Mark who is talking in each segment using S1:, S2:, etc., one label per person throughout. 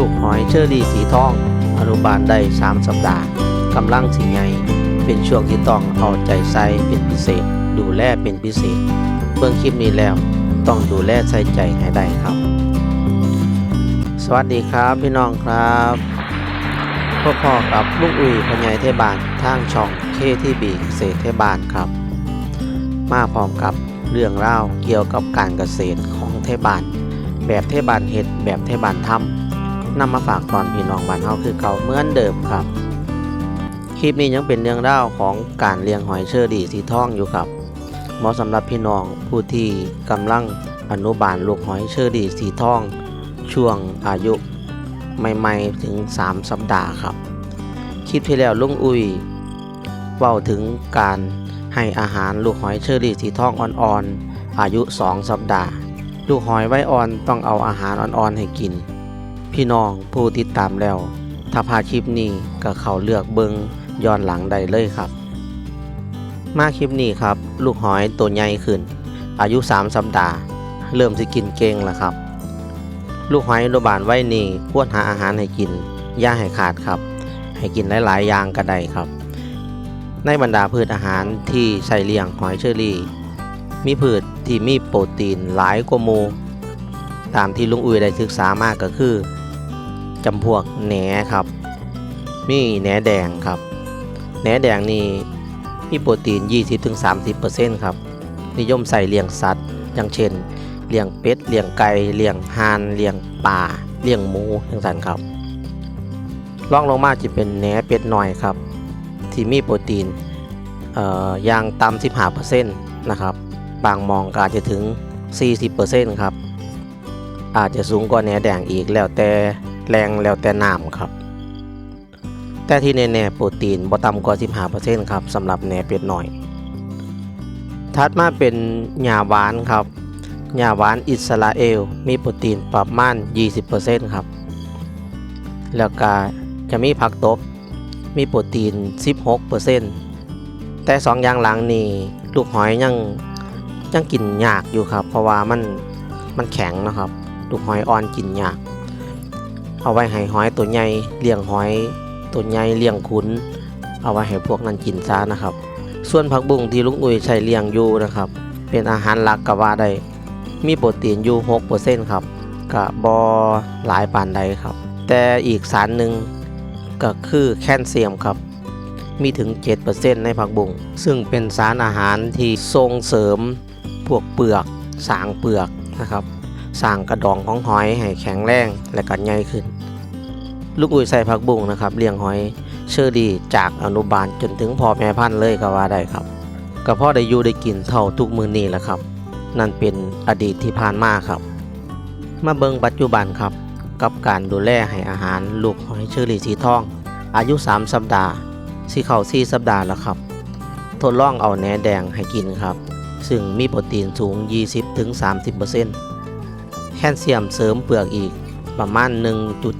S1: ลูกหอยเชอรี่สีทอง อนุบาลได้ 3 สัปดาห์กำลังสีใหญ่เป็นช่วงที่ต้องเอาใจใส่เป็นพิเศษ ดูแลเป็นพิเศษ เบิ่งคลิปนี้แล้วต้องดูแลใส่ใจให้ได้ครับ สวัสดีครับพี่น้องครับพ่อพ่อกับลุงอุ้ยพญายเทบานทางช่องเคที่บีเกษตรเทบานครับ มาพร้อมกับเรื่องเล่าเกี่ยวกับการเกษตรของเทบานแบบเทบานเฮ็ดแบบเทบานทำ นำมาฝากตอนพี่น้องบ้านเฮาคือเก่าเหมือนเดิมครับ คลิปนี้ยังเป็นเรื่องเล่าของการเลี้ยงหอยเชอรี่สีทองอยู่ครับเหมาะสำหรับพี่น้องผู้ที่กำลังอนุบาลลูกหอยเชอรี่สีทอง ช่วงอายุใหม่ๆถึง 3 สัปดาห์ครับ คลิปที่แล้วลุงอุ้ยเว้าถึงการให้อาหารลูกหอยเชอรี่สีทองอ่อนๆอายุ 2 สัปดาห์ ลูกหอยไว้อ่อนต้องเอาอาหารอ่อนๆให้กิน พี่น้องผู้ติดตามแล้ว ถ้าพาคลิปนี้ก็เขาเลือกเบิงย้อนหลังได้เลยครับ มาคลิปนี้ครับ ลูกหอยตัวใหญ่ขึ้น อายุ 3 สัปดาห์ เริ่มสิกินเก่งแล้วครับ ลูกหอยอนุบาลไว้นี่ควรหาอาหารให้กินย่าให้ขาดครับ ให้กินหลายๆอย่างก็ได้ครับ ในบรรดาพืชอาหารที่ใส่เลี้ยงหอยเชอรี่ มีพืชที่มีโปรตีนหลายกว่ามูตามที่ลุงอุ้ยได้ศึกษามากก็คือ จำพวกแหนครับ มีแหนแดงครับแหนแดงนี่มีโปรตีน 20-30%ครับ นิยมใส่เลี้ยงสัตว์ อย่างเช่น เลี้ยงเป็ด เลี้ยงไก่ เลี้ยงห่าน เลี้ยงปลาเลี้ยงหมูทั้งสันครับรองลงมาจะเป็นแหนเป็ดหน่อยครับ ที่มีโปรตีนเอ่ออย่างต่ำ15%นะครับ บางมองก็อาจจะถึง 40%ครับ อาจจะสูงกว่าแหนแดงอีกแล้วแต่ แรงแล้วแต่น้ำครับ แต่ที่แน่ๆโปรตีนบ่ต่ำกว่า15%ครับสำหรับแหนเป็ดหน่อย ถัดมาเป็นหญ้าหวานครับหญ้าหวานอิสราเอล มีโปรตีนประมาณ 20%ครับ แล้วก็จะมีผักตบ มีโปรตีน 16%แต่สองอย่างหลังนี่ลูกหอยยังยังกินยากอยู่ครับ เพราะว่ามันมันแข็งนะครับ ลูกหอยอ่อนกินยาก เอาไว้ให้หอยตัวใหญ่เลี้ยงหอยตัวใหญ่เลี้ยงขุน เอาไว้ให้พวกนั้นกินซะนะครับ ส่วนผักบุ้งที่ลุงอุ้ยใช้เลี้ยงอยู่นะครับ เป็นอาหารหลักก็ว่าได้มีโปรตีนอยู่6%ครับกะบอหลายปานใดครับ แต่อีกสารหนึ่งก็คือแคลเซียมครับ มีถึง 7%ในผักบุ้งซึ่งเป็นสารอาหารที่ส่งเสริมพวกเปลือกสางเปลือกนะครับ สร้างกระดองของหอยให้แข็งแรงและก็ใหญ่ขึ้น ลูกอุ้ยใส่ผักบุ้งนะครับเลี้ยงหอยเชอรี่จากอนุบาลจนถึงพ่อแม่พันธุ์เลยก็ว่าได้ครับก็พ่อได้อยู่ได้กินเท่าทุกมือนี้แหละครับ นั่นเป็นอดีตที่ผ่านมาครับ มาเบิงปัจจุบันครับ กับการดูแลให้อาหารลูกหอยเชอรี่สีทอง อายุ 3 สัปดาห์สีเข้า4สัปดาห์แล้วครับ ทดลองเอาแหนแดงให้กินครับ ซึ่งมีโปรตีนสูง 20-30% แคลเซียมเสริมเปลือกอีกประมาณ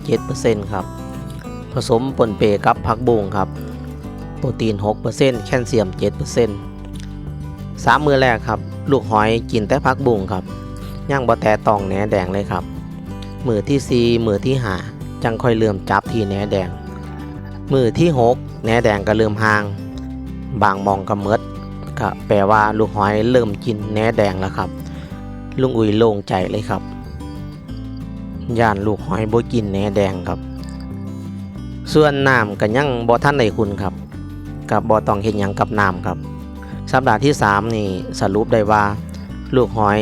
S1: 1.7%ครับ ผสมปนเปกับผักบุ้งครับ โปรตีน 6%แคลเซียม7%สามมือแรกครับ ลูกหอยกินแต่ผักบุ้งครับ ย่างบะแต่ตองแหนแดงเลยครับ มือที่สี่มือที่หาจังค่อยเริ่มจับที่แหนแดง มือที่หกแหนแดงก็เริ่มห่าง บางมองก็เมดก็แปลว่าลูกหอยเริ่มกินแหนแดงแล้วครับ ลุงอุ๋ยโล่งใจเลยครับ ย่านลูกหอยบ่กินแหนแดงครับ ส่วนน้ำก็ยังบ่ท่านได้คุณครับ กับบ่ต้องเห็นหยังกับน้ำครับ สัปดาห์ที่ 3 นี่สรุปได้ว่า ลูกหอย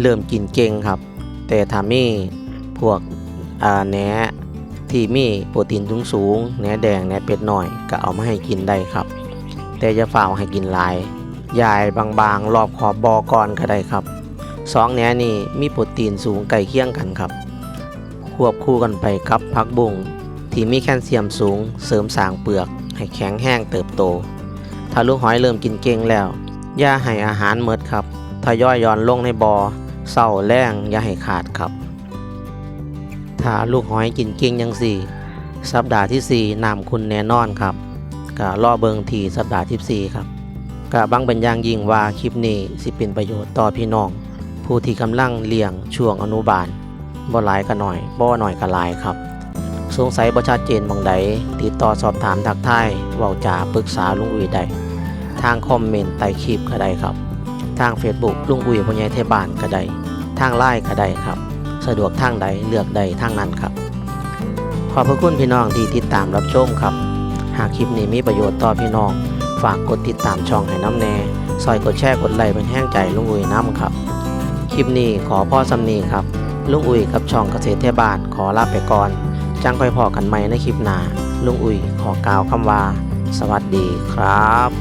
S1: เริ่มกินเก่งครับ แต่ถ้ามีพวกแหนที่มีโปรตีนสูงสูงๆแหนแดงแหนเป็ดหน่อยก็เอามาให้กินได้ครับ แต่อย่าฝ่าให้กินหลายยายบางๆ รอบขอบบอก่อนก็ได้ครับสองแหนนี่มีโปรตีนสูงใกล้เคียงกันครับ ควบคู่กันไปกับผักบุ้งที่มีแคลเซียมสูงเสริมสร้างเปลือก ให้แข็งแห้งเติบโต ถ้าลูกหอยเริ่มกินเก่งแล้ว อย่าให้อาหารเมิดครับทยอยย้อนลงในบอ่อเศร้าแรงอย่าให้ขาดครับ ถ้าลูกหอยกินเก่งยังสี่ สัปดาห์ที่ 4น้ำคุณแน่นอนครับก็รอเบิงทีสัปดาห์ที่4ครับก็บังเป็นอย่างยิ่งว่าคลิปนี้สิเป็นประโยชน์ต่อพี่น้อง ผู้ที่กำลังเลี้ยงช่วงอนุบาล บ่หลายก็หน่อยบ่หน่อยก็หลายครับ สงสัยประชาเจนหมองใดติดต่อสอบถามทักทายเว้าจาปรึกษาลุงอุ้ยได้ทางคอมเมนต์ใต้คลิปก็ได้ครับ ทาง Facebook ลุงอุ้ยพ่อใหญ่เทบานก็ได้ทางไลน์ก็ได้ครับ สะดวกทางใดเลือกใดทางนั้นครับ ขอบพระคุณพี่น้องที่ติดตามรับชมครับ หากคลิปนี้มีประโยชน์ต่อพี่น้อง ฝากกดติดตามช่องให้น้ำแน่ซอยกดแชร์กดไลค์เป็นแห้งใจลุงอุ้ยน้ำครับ คลิปนี้ขอพ่อสำนีครับ ลุงอุ้ยกับช่องเกษตรเทศบาลขอลาไปก่อน จังคอยพอกันใหม่ในคลิปหน้าลุงอุ้ยขอกล่าวคำว่า สวัสดีครับ